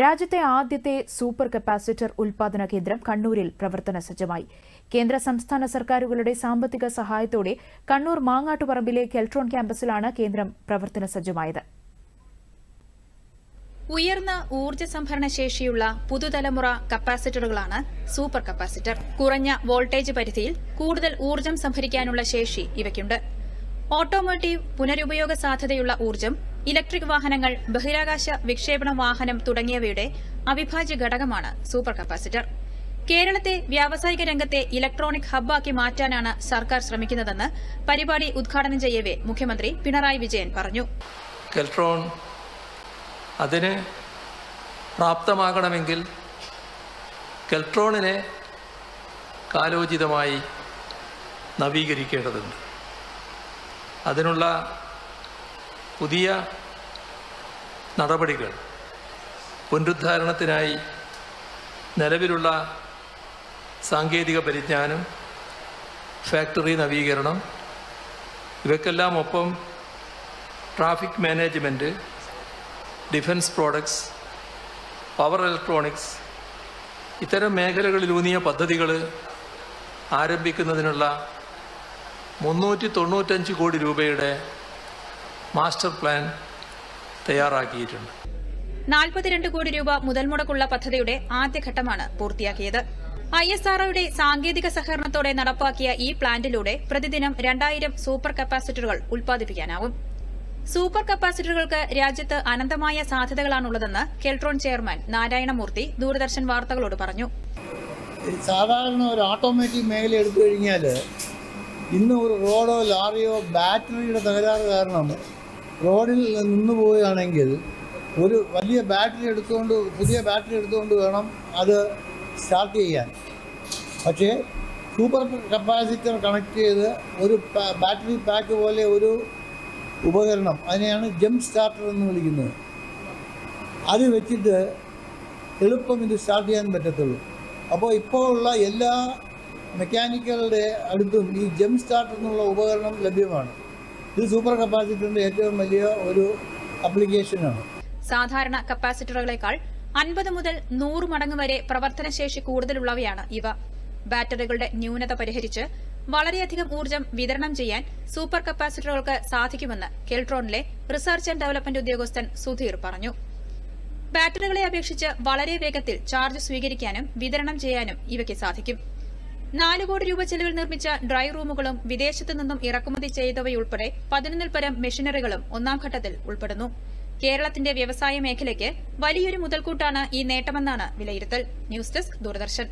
രാജ്യത്തെ ആദ്യത്തെ super capacitor ഉൽപാദന കേന്ദ്രം കണ്ണൂരിൽ പ്രവർത്തന സജ്ജമായി. കേന്ദ്ര സംസ്ഥാന സർക്കാരുകളുടെ സാമ്പത്തിക സഹായത്തോടെ കണ്ണൂർ മാങ്ങാട്ടുപറമ്പിലെ കെൽട്രോൺ ക്യാമ്പസിലാണ് കേന്ദ്രം പ്രവർത്തന സജ്ജമായത്. ഉയർന്ന ഊർജ സംഭരണ ശേഷിയുള്ള പുതുതലമുറ കപ്പാസിറ്ററുകളാണ് സൂപ്പർ കപ്പാസിറ്റർ. കുറഞ്ഞ വോൾട്ടേജ് പരിധിയിൽ കൂടുതൽ ഊർജം സംഭരിക്കാനുള്ള ശേഷി ഇവയ്ക്കുണ്ട്. ഓട്ടോമോട്ടീവ് പുനരുപയോഗ സാധ്യതയുള്ള ഊർജം ഇലക്ട്രിക് വാഹനങ്ങൾ ബഹിരാകാശ വിക്ഷേപണ വാഹനം തുടങ്ങിയവയുടെ അവിഭാജ്യ ഘടകമാണ് സൂപ്പർ കപ്പാസിറ്റർ. കേരളത്തെ വ്യാവസായിക രംഗത്തെ ഇലക്ട്രോണിക് ഹബ്ബാക്കി മാറ്റാനാണ് സർക്കാർ ശ്രമിക്കുന്നതെന്ന് പരിപാടി ഉദ്ഘാടനം ചെയ്യവേ മുഖ്യമന്ത്രി പിണറായി വിജയൻ പറഞ്ഞു. കെൽട്രോൺ അതിന് പ്രാപ്തമാകണമെങ്കിൽ കെൽട്രോണിനെ കാലോചിതമായി നവീകരിക്കേണ്ടതുണ്ട്. അതിനുള്ള പുതിയ നടപടികൾ പുനരുദ്ധാരണത്തിനായി നിലവിലുള്ള സാങ്കേതിക പരിജ്ഞാനം ഫാക്ടറി നവീകരണം ഇവയ്ക്കെല്ലാം ഒപ്പം traffic management defence products power electronics ഇത്തരം മേഖലകളിലൂന്നിയ പദ്ധതികൾ ആരംഭിക്കുന്നതിനുള്ള മുന്നൂറ്റി തൊണ്ണൂറ്റഞ്ച് കോടി രൂപയുടെ മാസ്റ്റർ പ്ലാൻ തയ്യാറാക്കിയിട്ടുണ്ട്. നാൽപ്പത്തിരണ്ട് കോടി രൂപ മുതൽ മുടക്കുള്ള പദ്ധതിയുടെ ആദ്യഘട്ടമാണ് പൂർത്തിയാക്കിയത്. ഐ എസ് ആർഒയുടെ സാങ്കേതിക സഹകരണത്തോടെ നടപ്പാക്കിയ ഈ പ്ലാന്റിലൂടെ പ്രതിദിനം രണ്ടായിരം സൂപ്പർ കപ്പാസിറ്ററുകൾ ഉൽപ്പാദിപ്പിക്കാനാവും. സൂപ്പർ കപ്പാസിറ്ററുകൾക്ക് രാജ്യത്ത് അനന്തമായ സാധ്യതകളാണുള്ളതെന്ന് കെൽട്രോൺ ചെയർമാൻ നാരായണമൂർത്തി ദൂരദർശൻ വാർത്തകളോട് പറഞ്ഞു. സാധാരണ ഒരു ഓട്ടോമാറ്റിക് മേഖല എടുത്തു കഴിഞ്ഞാൽ ഇന്ന് ഒരു റോഡോ ലാറിയോ ബാറ്ററിയുടെ തകരാറ് കാരണം റോഡിൽ നിന്ന് പോവുകയാണെങ്കിൽ ഒരു വലിയ ബാറ്ററി എടുത്തുകൊണ്ട് പുതിയ ബാറ്ററി എടുത്തുകൊണ്ട് വേണം അത് സ്റ്റാർട്ട് ചെയ്യാൻ. പക്ഷേ സൂപ്പർ കപ്പാസിറ്റർ കണക്ട് ചെയ്ത് ഒരു ബാറ്ററി പാക്ക് പോലെ ഒരു ഉപകരണം അതിനെയാണ് ജംപ് സ്റ്റാർട്ടർ എന്ന് വിളിക്കുന്നത്. അത് വെച്ചിട്ട് എളുപ്പം ഇത് സ്റ്റാർട്ട് ചെയ്യാൻ പറ്റത്തുള്ളൂ. അപ്പോൾ ഇപ്പോൾ ഉള്ള എല്ലാ മെക്കാനിക്കലുടെ അടുത്തും ഈ ജംപ് സ്റ്റാർട്ടർ എന്നുള്ള ഉപകരണം ലഭ്യമാണ്. ഇത് സൂപ്പർ കപ്പാസിറ്ററിന്റെ ഏറ്റവും വലിയ ഒരു അപ്ലിക്കേഷനാണ്. സാധാരണ കപ്പാസിറ്ററുകളെക്കാൾ അൻപത് മുതൽ നൂറ് മടങ്ങ് വരെ പ്രവർത്തനശേഷി കൂടുതലുള്ളവയാണ് ഇവ. ബാറ്ററികളുടെ ന്യൂനത പരിഹരിച്ച് വളരെയധികം ഊർജം വിതരണം ചെയ്യാൻ സൂപ്പർ കപ്പാസിറ്ററുകൾക്ക് സാധിക്കുമെന്ന് കെൽട്രോണിലെ റിസർച്ച് ആൻഡ് ഡെവലപ്മെന്റ് ഉദ്യോഗസ്ഥൻ സുധീർ പറഞ്ഞു. ബാറ്ററികളെ അപേക്ഷിച്ച് വളരെ വേഗത്തിൽ ചാർജ് സ്വീകരിക്കാനും വിതരണം ചെയ്യാനും ഇവയ്ക്ക് സാധിക്കും. നാല് കോടി രൂപ ചെലവിൽ നിർമ്മിച്ച ഡ്രൈ റൂമുകളും വിദേശത്തു നിന്നും ഇറക്കുമതി ചെയ്തവയുൾപ്പെടെ പതിനൊന്നിൽ പരം മെഷീനറികളും ഒന്നാം ഘട്ടത്തിൽ ഉൾപ്പെടുന്നു. കേരളത്തിന്റെ വ്യവസായ മേഖലയ്ക്ക് വലിയൊരു മുതൽക്കൂട്ടാണ് ഈ നേട്ടമെന്നാണ് വിലയിരുത്തൽ. News desk Doordarshan.